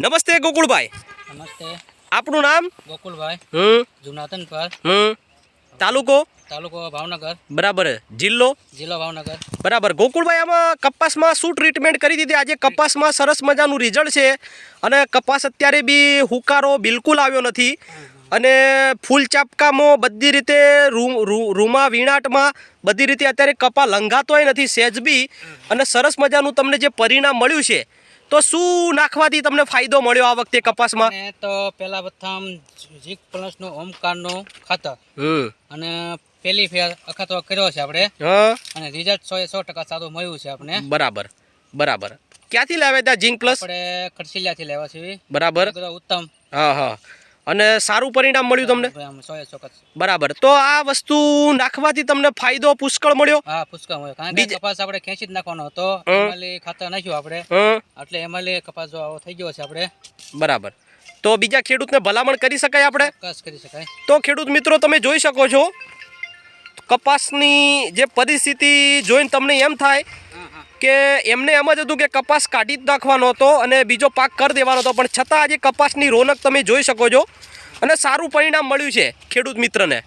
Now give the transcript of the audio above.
નમસ્તે ગોકુળભાઈ. નમસ્તે. આપનું નામ? ગોકુળભાઈ. હમ. જુનાતન પર હમ. તાલુકો? તાલુકો ભાવનગર. બરાબર. જિલ્લો? જિલ્લો ભાવનગર. બરાબર. ગોકુળભાઈ આમાં કપાસમાં શું ટ્રીટમેન્ટ કરી દીધી? આજે કપાસમાં સરસ મજાનું રિઝલ્ટ છે. અને કપાસ અત્યારે બી હુકારો બિલકુલ આવ્યો નથી. અને ફૂલ ચાપકામાં બધી રીતે રૂમાં વીણાટમાં બધી રીતે અત્યારે કપા લંઘાતોય નથી સેજ બી. અને સરસ મજાનું તમને જે પરિણામ મળ્યું છે તો શું નાખવાથી તમને ફાયદો મળ્યો આ વખતે કપાસમાં? તો પહેલા પ્રથમ ઝીક ઓમકાર નો ખાતર. અને પેલી ફેર અખાતો કર્યો છે આપણે. અને રિઝલ્ટ સો એ સો ટકા સારું મળ્યું છે આપણે. બરાબર બરાબર. ક્યાંથી લાવ્યા હતા ઝીંક પ્લસ? આપણે ખડસીલિયાથી લેવા છે બરાબર. ઉત્તમ. હા હા. અને સારું પરિણામ મળ્યું તમને? બરાબર. તો આ વસ્તુ નાખવાથી તમને ફાયદો પુષ્કળ મળ્યો? હા પુષ્કળ મળ્યો. કારણ કે કપાસ આપણે ખેંચી જ નાખવાનો હતો. એમાં ખાતર નાખ્યું આપણે. એટલે એમાં કપાસ જો આવો થઈ ગયો છે આપણે. બરાબર. તો બીજા ખેડૂતને ભલામણ કરી શકાય આપણે? કરી શકાય. તો ખેડૂત મિત્રો તમે જોઈ શકો છો કપાસની જે પરિસ્થિતિ જોઈને તમને એમ થાય કે એમને એમ જ હતું કે કપાસ કાઢી જ નાખવાનો હતો અને બીજો પાક કરી દેવાનો હતો. પણ છતાં આજે કપાસની રોનક તમે જોઈ શકો છો અને સારું પરિણામ મળ્યું છે ખેડૂત મિત્રને.